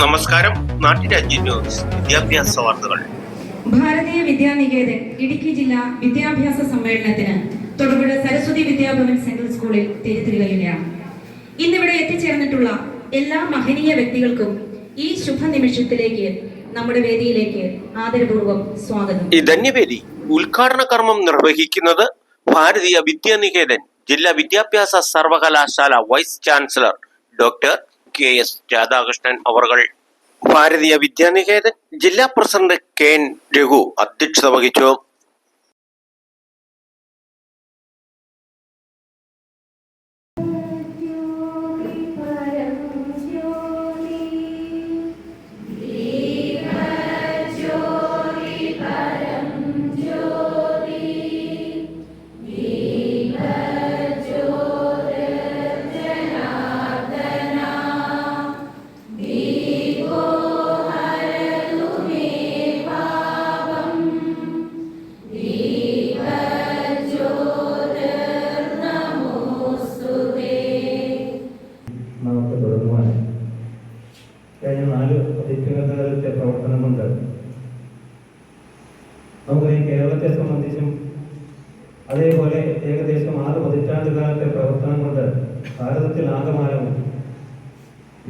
നമസ്കാരം. നാട്ടുരാജ്യ ന്യൂസ് വിദ്യാഭ്യാസ വാർത്തകൾ. ഭാരതീയ വിദ്യാനികേതൻ ഇടുക്കി ജില്ലാ വിദ്യാഭ്യാസ സമ്മേളനത്തിന് തൊടുപുഴ സരസ്വതി വിദ്യാഭവൻ സെൻട്രൽ സ്കൂളിൽ തിരുത്തിരികയിലാണ് ഇന്നിവിടെ എത്തിച്ചേർന്നിട്ടുള്ള എല്ലാ മഹനീയ വ്യക്തികൾക്കും ഈ ശുഭനിമിഷത്തിലേക്ക് നമ്മുടെ വേദിയിലേക്ക് ആദരപൂർവം സ്വാഗതം. ഈ ധന്യവേദി ഉദ്ഘാടന കർമ്മം നിർവഹിക്കുന്നത് ഭാരതീയ വിദ്യാനികേതൻ ജില്ലാ വിദ്യാഭ്യാസ സർവകലാശാല vice chancellor doctor K S Radhakrishnan അവർകൾ. ഭാരതീയ വിദ്യാനികേതൻ ജില്ലാ പ്രസിഡന്റ് കെ എൻ രഘു അധ്യക്ഷത വഹിച്ചു.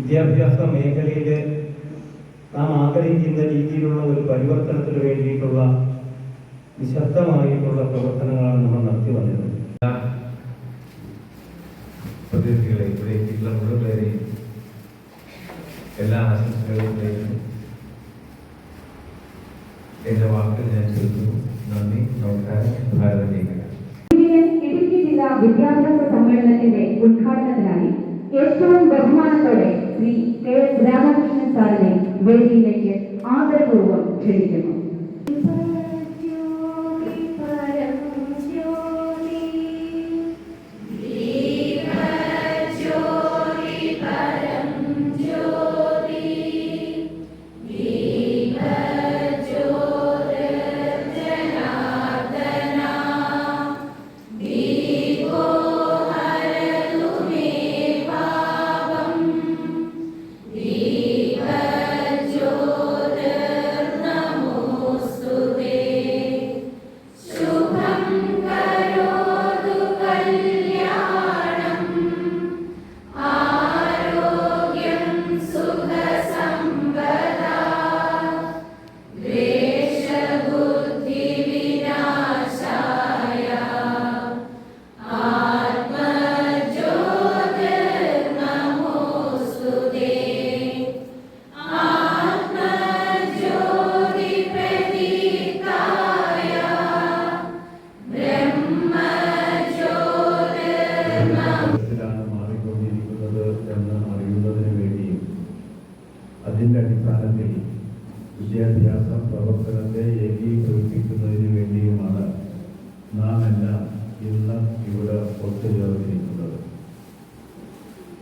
വിദ്യാഭ്യാസ മേഖലയിൽ നാം ആഗ്രഹിക്കുന്ന രീതിയിലുള്ള ഒരു പരിവർത്തനത്തിന് വേണ്ടിയിട്ടുള്ള നിശബ്ദമായിട്ടുള്ള പ്രവർത്തനങ്ങളാണ് നമ്മൾ നടത്തി വന്നത്. പ്രതിനിധികളെ ഇവിടെയുള്ള മുഴുവൻ പേരെയും എല്ലാ ആശംസകളും നേരുന്നു എന്റെ വാക്കുകൾ ഞാൻ ചൊല്ലുന്നു നന്ദി നമസ്കാരം. ഭാരത ജയിക്കുക ഇടുക്കി ജില്ലാ വിദ്യാഭ്യാസ സമ്മേളനത്തിന്റെ ഉദ്ഘാടനത്തിനായി ഏറ്റവും ബഹുമാനത്തോടെ ശ്രീ കെ രാമകൃഷ്ണൻ സാറിനെ വേദിയിലേക്ക് ആദരപൂർവം ക്ഷണിക്കുന്നു.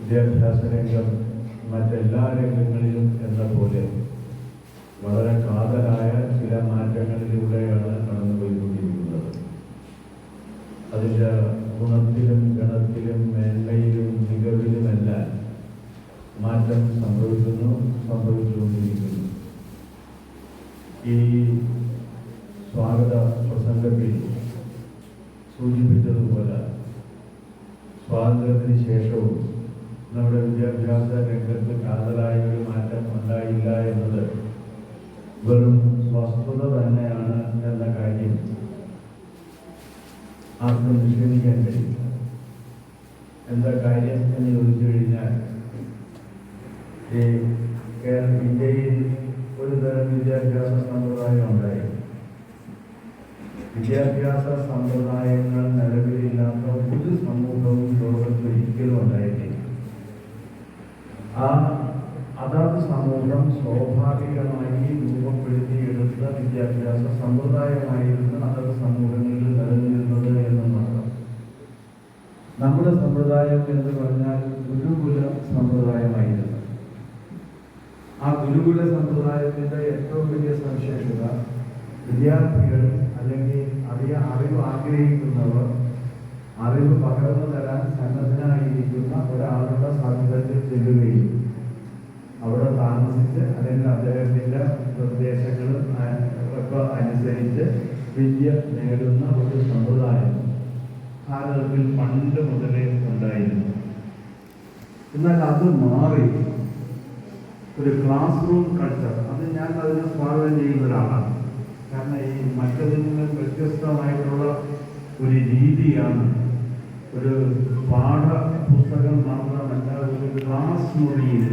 വിദ്യാഭ്യാസ രംഗം മറ്റെല്ലാ രംഗങ്ങളിലും എന്ന പോലെ വളരെ കാതലായ ചില മാറ്റങ്ങളിലൂടെയാണ് കടന്നുപോയിക്കൊണ്ടിരിക്കുന്നത്. അതിന്റെ ഗുണത്തിലും ഗണത്തിലും മേന്മയിലും മികവിലുമെല്ലാം മാറ്റം സംഭവിക്കുന്നു സംഭവിച്ചുകൊണ്ടിരിക്കുന്നു. ഈ സ്വാഗത പ്രസംഗത്തിൽ സൂചിപ്പിച്ചതുപോലെ സ്വാതന്ത്ര്യത്തിന് ശേഷവും നമ്മുടെ വിദ്യാഭ്യാസ രംഗത്ത് കാതലായ ഒരു മാറ്റം ഉണ്ടായില്ല എന്നത് വെറും വസ്തുത തന്നെയാണ് എന്ന കാര്യം ആർക്കും നിഷേധിക്കാൻ കഴിയും എന്താ കാര്യം എന്ന് ചോദിച്ചു കഴിഞ്ഞാൽ ഈ കേരള ഇന്ത്യയിൽ ഒരു തരം വിദ്യാഭ്യാസ സമ്പ്രദായം ഉണ്ടായി. വിദ്യാഭ്യാസ സമ്പ്രദായങ്ങൾ നിലവിലില്ലാത്ത ഒരു സമൂഹവും ലോകത്ത് ഒരിക്കലും ഉണ്ടായിട്ടില്ല ആ അതാത് സമൂഹം സ്വാഭാവികമായി രൂപപ്പെടുത്തിയെടുത്ത വിദ്യാഭ്യാസ സമ്പ്രദായമായിരുന്നു അതത് സമൂഹങ്ങളിൽ നിലനിന്നിരുന്നത് എന്ന് മാത്രം. നമ്മുടെ സമ്പ്രദായം എന്ന് പറഞ്ഞാൽ ഗുരുകുല സമ്പ്രദായമായിരുന്നു. ആ ഗുരുകുല സമ്പ്രദായത്തിന്റെ ഏറ്റവും വലിയ സവിശേഷത വിദ്യാർത്ഥികൾ അല്ലെങ്കിൽ അറിയ അറിവ് ആഗ്രഹിക്കുന്നവർ അറിവ് പകർന്നു തരാൻ സന്നദ്ധനായിരിക്കുന്ന ഒരാളുടെ സാന്നിധ്യത്തിൽ ചെല്ലുകയും താമസിച്ച് അല്ലെങ്കിൽ അദ്ദേഹത്തിന്റെ നിർദ്ദേശങ്ങളും ഒക്കെ അനുസരിച്ച് വിദ്യ നേടുന്ന ഒരു സമ്പ്രദായം ഭാരതത്തിൽ പണ്ട് മുതലേ ഉണ്ടായിരുന്നു. എന്നാൽ അത് മാറി. ഒരു ക്ലാസ് റൂം കൾച്ചർ അത് ഞാൻ അതിനെ സ്വാഗതം ചെയ്യുന്ന ഒരാളാണ്. കാരണം ഈ മറ്റതിൽ നിന്ന് വ്യത്യസ്തമായിട്ടുള്ള ഒരു രീതിയാണ് ഒരു പാഠപുസ്തകം മാത്രമല്ല ഒരു ക്ലാസ് മുറിയിൽ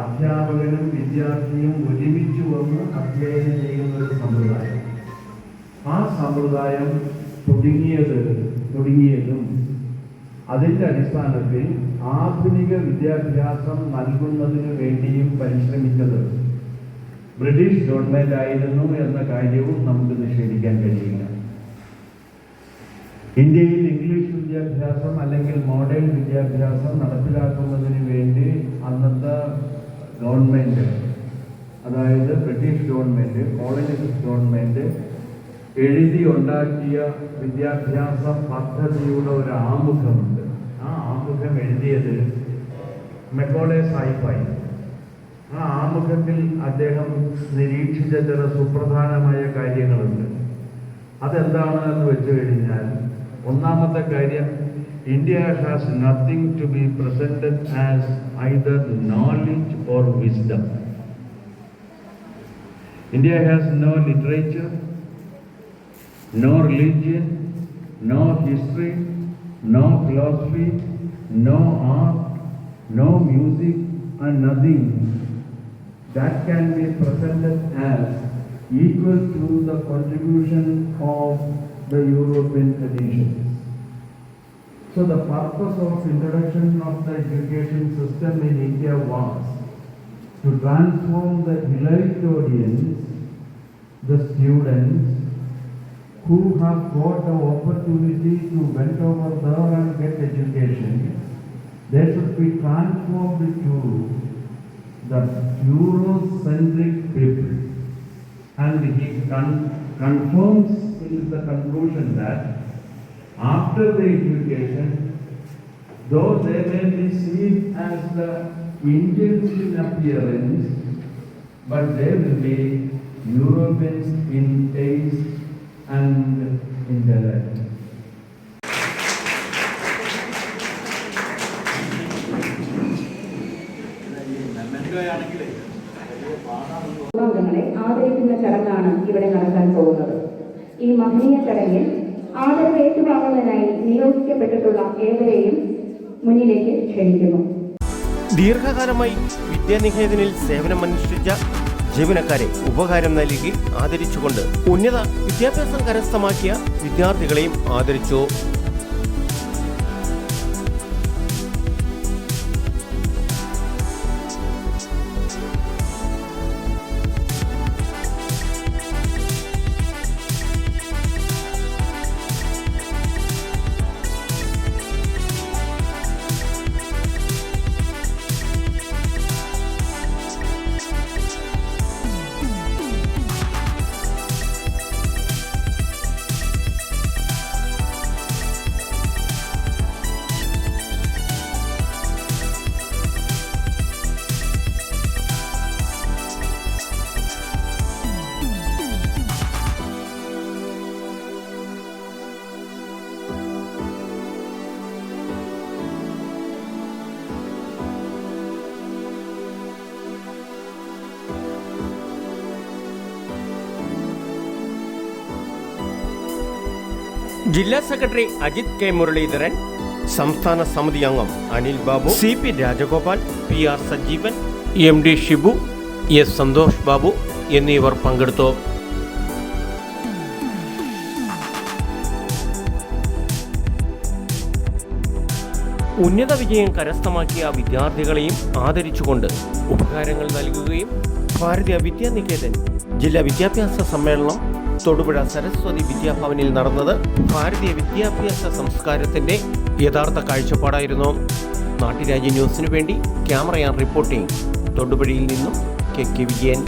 അധ്യാപകനും വിദ്യാർത്ഥിയും ഒരുമിച്ച് വന്ന് അധ്യയനം ചെയ്യുന്ന ഒരു സമ്പ്രദായം. ആ സമ്പ്രദായം തുടങ്ങിയത് തുടങ്ങിയതും അതിന്റെ അടിസ്ഥാനത്തിൽ ആധുനിക വിദ്യാഭ്യാസം നൽകുന്നതിന് വേണ്ടിയും പരിശ്രമിച്ചത് ബ്രിട്ടീഷ് ഗവൺമെന്റ് ആയിരുന്നു എന്ന കാര്യവും നമുക്ക് നിഷേധിക്കാൻ കഴിയില്ല. ഇന്ത്യയിൽ ഇംഗ്ലീഷ് വിദ്യാഭ്യാസം അല്ലെങ്കിൽ മോഡേൺ വിദ്യാഭ്യാസം നടപ്പിലാക്കുന്നതിന് വേണ്ടി അന്നത്തെ ഗവൺമെന്റ് അതായത് ബ്രിട്ടീഷ് ഗവൺമെന്റ് കോളനിസ്റ്റ് ഗവൺമെന്റ് എഴുതി ഉണ്ടാക്കിയ വിദ്യാഭ്യാസ പദ്ധതിയുടെ ഒരു ആമുഖമുണ്ട്. ആ ആമുഖം എഴുതിയത് മെക്കോളെ സായിപ്പായി. ആ ആമുഖത്തിൽ അദ്ദേഹം നിരീക്ഷിച്ച ചില സുപ്രധാനമായ കാര്യങ്ങളുണ്ട്. അതെന്താണ് എന്ന് വെച്ച് കഴിഞ്ഞാൽ ഒന്നാമത്തെ കാര്യം India has nothing to be presented as either knowledge or wisdom. India has no literature, no religion, no history, no philosophy, no art, no music, and nothing that can be presented as equal to the contribution of the European traditions. So the purpose of introduction of the education system in India was to transform the elite audience, the students, who have got the opportunity to went over there and get education, they should be transformed to the Eurocentric people. And he con- confirms in the conclusion that after the education, though they may be seen as the Indians in appearance, but they will be Europeans in taste and intellect. കുടുംബാംഗങ്ങളെ ആദരിക്കുന്ന ചടങ്ങാണ് ഇവിടെ നടക്കാൻ പോകുന്നത് ഈ മഹനീയ ചടങ്ങിൽ ആദരവ് ഏറ്റുവാങ്ങുന്നതിനായി നിയോഗിക്കപ്പെട്ടിട്ടുള്ള ഏവരെയും മുന്നിലേക്ക് ക്ഷണിക്കുന്നു. ദീർഘകാലമായി വിദ്യാനികേതനിൽ സേവനമനുഷ്ഠിച്ച ജീവനക്കാരെ ഉപകാരം നൽകി ആദരിച്ചുകൊണ്ട് ഉന്നത വിദ്യാഭ്യാസം കരസ്ഥമാക്കിയ വിദ്യാർത്ഥികളെയും ആദരിച്ചു. ജില്ലാ സെക്രട്ടറി അജിത് കെ മുരളീധരൻ സംസ്ഥാന സമിതി അംഗം Anil Babu C P Rajagopal P R Sajeevan M D Shibu S Santhosh Babu എന്നിവർ പങ്കെടുത്തു. ഉന്നത വിജയം കരസ്ഥമാക്കിയ വിദ്യാർത്ഥികളെയും ആദരിച്ചുകൊണ്ട് ഉപകാരങ്ങൾ നൽകുകയും ഭാരതീയ വിദ്യാനികേതൻ ജില്ലാ വിദ്യാഭ്യാസ സമ്മേളനം തൊടുപുഴ സരസ്വതി വിദ്യാഭവനിൽ നടന്നത് ഭാരതീയ വിദ്യാഭ്യാസ സംസ്കാരത്തിന്റെ യഥാർത്ഥ കാഴ്ചപ്പാടായിരുന്നു. നാട്ടുരാജ്യ ന്യൂസിനു വേണ്ടി ക്യാമറയാൻ റിപ്പോർട്ടിംഗ്. തൊടുപുഴയിൽ നിന്നും കെ കെ വിജയൻ.